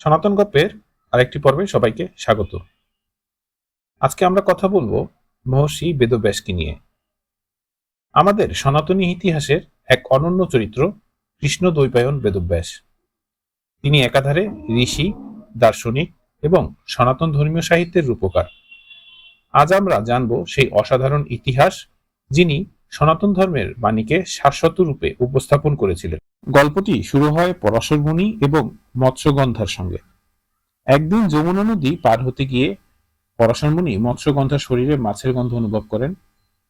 সনাতন গল্পের আরেকটি পর্বে সবাইকে স্বাগত। আজকে আমরা কথা বলব মহর্ষি বেদব্যাসকে নিয়ে। আমাদের সনাতনী ইতিহাসের এক অনন্য চরিত্র কৃষ্ণ দ্বৈপায়ন বেদব্যাস। তিনি একাধারে ঋষি, দার্শনিক এবং সনাতন ধর্মীয় সাহিত্যের রূপকার। আজ আমরা জানব সেই অসাধারণ ইতিহাস যিনি সনাতন ধর্মের বাণীকে শাশ্বত রূপে উপস্থাপন করেছিলেন। গল্পটি শুরু হয় পরাশর মুনি এবং মৎস্যগন্ধার সঙ্গে। একদিন যমুনা নদী পার হতে গিয়ে পরাশর মুনি মৎস্যগন্ধার শরীরে মাছের গন্ধ অনুভব করেন।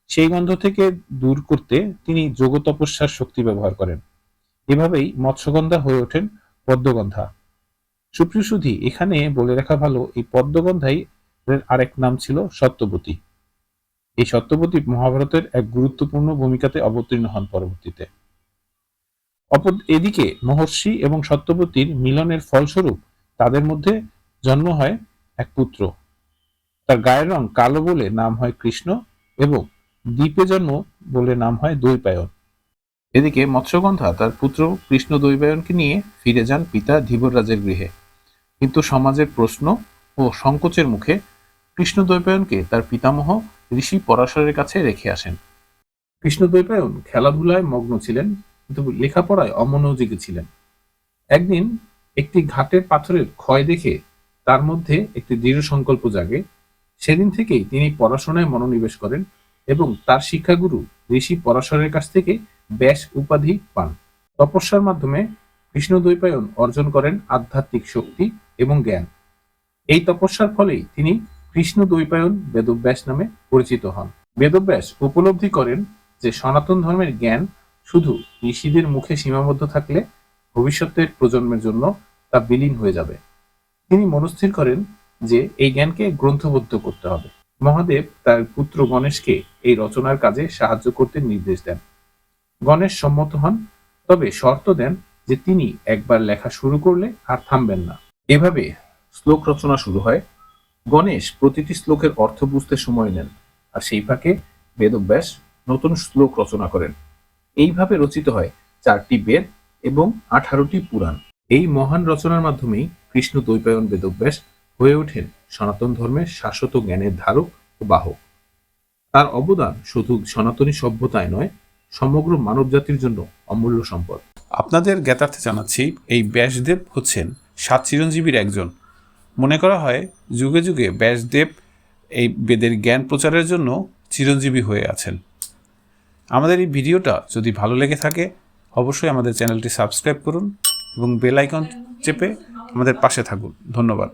সেই গন্ধ থেকে দূর করতে তিনি যোগ তপস্যার শক্তি ব্যবহার করেন। এভাবেই মৎস্যগন্ধা হয়ে ওঠেন পদ্মগন্ধা। সুপ্রিয় সুধী, এখানে বলে রাখা ভালো, এই পদ্মগন্ধাই আরেক নাম ছিল সত্যবতী। এই সত্যবতী মহাভারতের এক গুরুত্বপূর্ণ ভূমিকাতে অবতীর্ণ হন পরবর্তীতে। অপর এদিকে মহর্ষি এবং সত্যবতীর মিলনের ফলস্বরূপ তাদের মধ্যে জন্ম হয় এক পুত্র। তার গায়ের রং কালো বলে নাম হয় কৃষ্ণ এবং দ্বীপে জন্ম বলে নাম হয় দৈপায়ন। এদিকে মৎস্যগন্ধা তার পুত্র কৃষ্ণ দৈবায়নকে নিয়ে ফিরে যান পিতা ধীবররাজের গৃহে। কিন্তু সমাজের প্রশ্ন ও সংকোচের মুখে কৃষ্ণ দৈপায়নকে তার পিতামহ ঋষি পরাশরের কাছে রেখে আসেন। কৃষ্ণ দৈপায়ন খেলাধুলায় মগ্ন ছিলেন কিন্তু লেখাপড়ায় অমনোযোগী ছিলেন। একদিন একটি ঘাটের পাথরের ক্ষয় দেখে তার মধ্যে একটি দৃঢ় সংকল্প জাগে। সেদিন থেকেই তিনি পড়াশোনায় মনোনিবেশ করেন এবং তার শিক্ষাগুরু ঋষি পরাশরের কাছ থেকে ব্যাস উপাধি পান। তপস্যার মাধ্যমে কৃষ্ণ দ্বৈপায়ন অর্জন করেন আধ্যাত্মিক শক্তি এবং জ্ঞান। এই তপস্যার ফলেই তিনি কৃষ্ণ দ্বৈপায়ন বেদব্যাস নামে পরিচিত হন। বেদব্যাস উপলব্ধি করেন যে সনাতন ধর্মের জ্ঞান শুধু ঋষিদের মুখে সীমাবদ্ধ থাকলে ভবিষ্যতের প্রজন্মের জন্য তা বিলীন হয়ে যাবে। তিনি মনস্থির করেন যে এই জ্ঞানকে গ্রন্থবদ্ধ করতে হবে। মহাদেব তার পুত্র গণেশকে এই রচনার কাজে সাহায্য করতে নির্দেশ দেন। গণেশ সম্মত হন, তবে শর্ত দেন যে তিনি একবার লেখা শুরু করলে আর থামবেন না। এভাবে শ্লোক রচনা শুরু হয়। গণেশ প্রতিটি শ্লোকের অর্থ বুঝতে সময় নেন আর সেই ফাঁকে বেদব্যাস নতুন শ্লোক রচনা করেন। এইভাবে রচিত হয় চারটি বেদ এবং আঠারোটি পুরাণ। এই মহান রচনার মাধ্যমেই কৃষ্ণ দ্বৈপায়ন বেদব্যাস হয়ে ওঠেন সনাতন ধর্মের শাশ্বত জ্ঞানের ধারক ও বাহক। তার অবদান শুধু সনাতনী সভ্যতায় নয়, সমগ্র মানবজাতির জন্য অমূল্য সম্পদ। আপনাদের জ্ঞাতার্থে জানাচ্ছি, এই ব্যাসদেব হচ্ছেন সাত চিরঞ্জীবীর একজন। মনে করা হয়, যুগে যুগে ব্যাসদেব এই বেদের জ্ঞান প্রচারের জন্য চিরঞ্জীবী হয়ে আছেন। আমাদের এই ভিডিওটা যদি ভালো লেগে থাকে, অবশ্যই আমাদের চ্যানেলটি সাবস্ক্রাইব করুন এবং বেল আইকন চেপে আমাদের পাশে থাকুন। ধন্যবাদ।